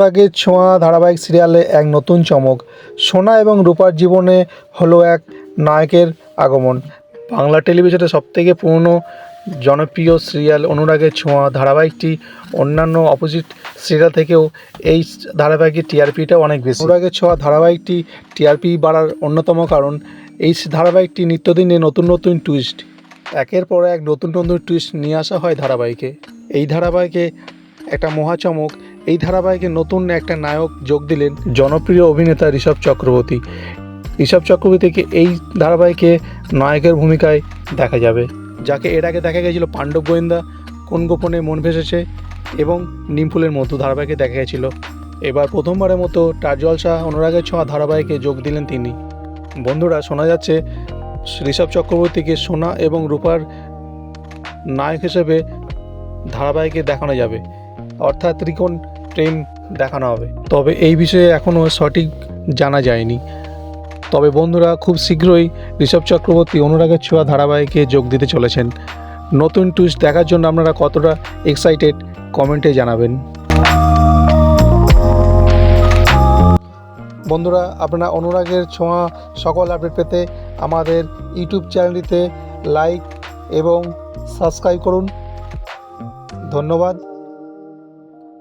আগের ছোঁয়া ধারাবাহিক সিরিয়ালে এক নতুন চমক। সোনা এবং রূপার জীবনে হলো এক নায়কের আগমন। বাংলা টেলিভিশনে সবথেকে পুরনো জনপ্রিয় সিরিয়াল অনুরাগের ছোঁয়া। ধারাবাহিকটি অন্যান্য অপোজিট সিরিয়াল থেকেও এই ধারাবাহিকের টিআরপিটা অনেক বেশি। অনুরাগের ছোঁয়া ধারাবাহিকটি টিআরপি বাড়ার অন্যতম কারণ, এই ধারাবাহিকটি নিত্যদিনে নতুন নতুন টুইস্ট। একের পর এক নতুন নতুন টুইস্ট নিয়ে আসা হয় ধারাবাহিকে। এই ধারাবাহিকে একটা মহাচমক, এই ধারাবাহিকে নতুন একটা নায়ক যোগ দিলেন জনপ্রিয় অভিনেতা ঋষভ চক্রবর্তী। ঋষভ চক্রবর্তীকে এই ধারাবাহিকে নায়কের ভূমিকায় দেখা যাবে। যাকে এর আগে দেখা গেছিল পাণ্ডব গোয়েন্দা, কোন গোপনে মন ভেসেছে এবং নিমফুলের মতো ধারাবাহিকে দেখা গেছিল। এবার প্রথমবারের মতো টার জলসা অনুরাগের ছোঁয়া ধারাবাহিকে যোগ দিলেন তিনি। বন্ধুরা, শোনা যাচ্ছে ঋষভ চক্রবর্তীকে সোনা এবং রূপার নায়ক হিসেবে ধারাবাহিকে দেখানো যাবে। অর্থাৎ ত্রিকোণ প্রেম দেখানো হবে। তবে এই বিষয়ে এখনও সঠিক জানা যায়নি। তবে বন্ধুরা, খুব শীঘ্রই ঋষভ চক্রবর্তী অনুরাগের ছোঁয়া ধারাবাহিকে যোগ দিতে চলেছেন। নতুন টুইস্ট দেখার জন্য আপনারা কতটা এক্সাইটেড কমেন্টে জানাবেন। বন্ধুরা, আপনারা অনুরাগের ছোঁয়া সকল আপডেট পেতে আমাদের ইউটিউব চ্যানেলটিতে লাইক এবং সাবস্ক্রাইব করুন। ধন্যবাদ।